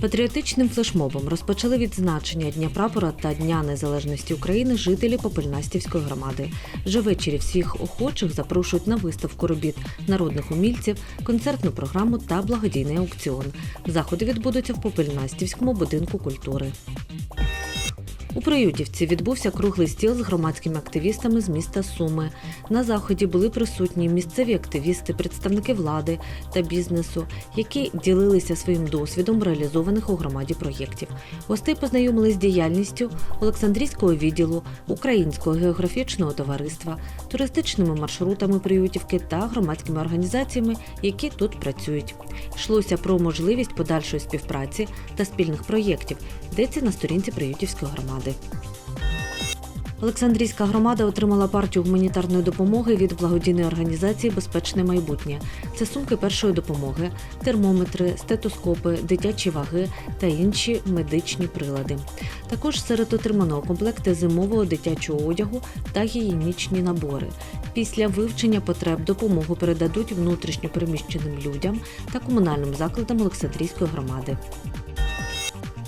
Патріотичним флешмобом розпочали відзначення Дня прапора та Дня Незалежності України жителі Попельнастівської громади. Вже ввечері всіх охочих запрошують на виставку робіт народних умільців, концертну програму та благодійний аукціон. Заходи відбудуться в Попельнастівському будинку культури. У Приютівці відбувся круглий стіл з громадськими активістами з міста Суми. На заході були присутні місцеві активісти, представники влади та бізнесу, які ділилися своїм досвідом реалізованих у громаді проєктів. Гостей познайомили з діяльністю Олександрійського відділу, Українського географічного товариства, туристичними маршрутами Приютівки та громадськими організаціями, які тут працюють. Йшлося про можливість подальшої співпраці та спільних проєктів, йдеться на сторінці Приютівської громади. Олександрійська громада отримала партію гуманітарної допомоги від благодійної організації Безпечне майбутнє. Це сумки першої допомоги, термометри, стетоскопи, дитячі ваги та інші медичні прилади. Також серед отриманого комплекти зимового дитячого одягу та гігієнічні набори. Після вивчення потреб допомогу передадуть внутрішньо переміщеним людям та комунальним закладам Олександрійської громади.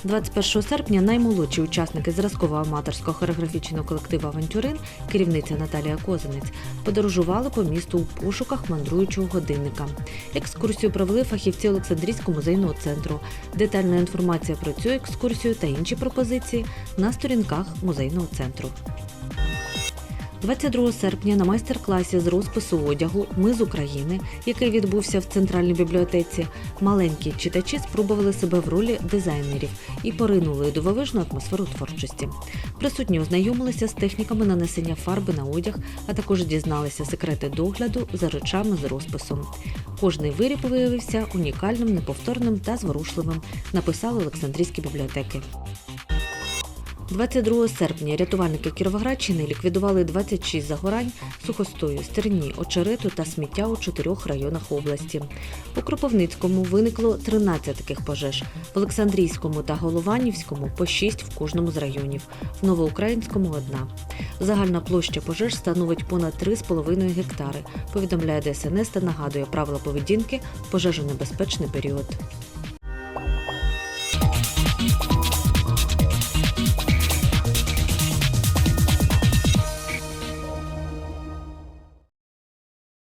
21 серпня наймолодші учасники зразкового аматорського хореографічного колективу Авантюрин, керівниця Наталія Козинець, подорожували по місту у пошуках мандруючого годинника. Екскурсію провели фахівці Олександрійського музейного центру. Детальна інформація про цю екскурсію та інші пропозиції на сторінках музейного центру. 22 серпня на майстер-класі з розпису одягу Ми з України, який відбувся в центральній бібліотеці, маленькі читачі спробували себе в ролі дизайнерів і поринули у дивовижну атмосферу творчості. Присутні ознайомилися з техніками нанесення фарби на одяг, а також дізналися секрети догляду за речами з розписом. Кожний виріб виявився унікальним, неповторним та зворушливим, написали Олександрійські бібліотеки. 22 серпня рятувальники Кіровоградщини ліквідували 26 загорань сухостою, стерні, очерету та сміття у чотирьох районах області. У Кропивницькому виникло 13 таких пожеж, в Олександрійському та Голованівському по 6 в кожному з районів, в Новоукраїнському одна. Загальна площа пожеж становить понад 3,5 гектари, повідомляє ДСНС та нагадує правила поведінки в пожежонебезпечний період.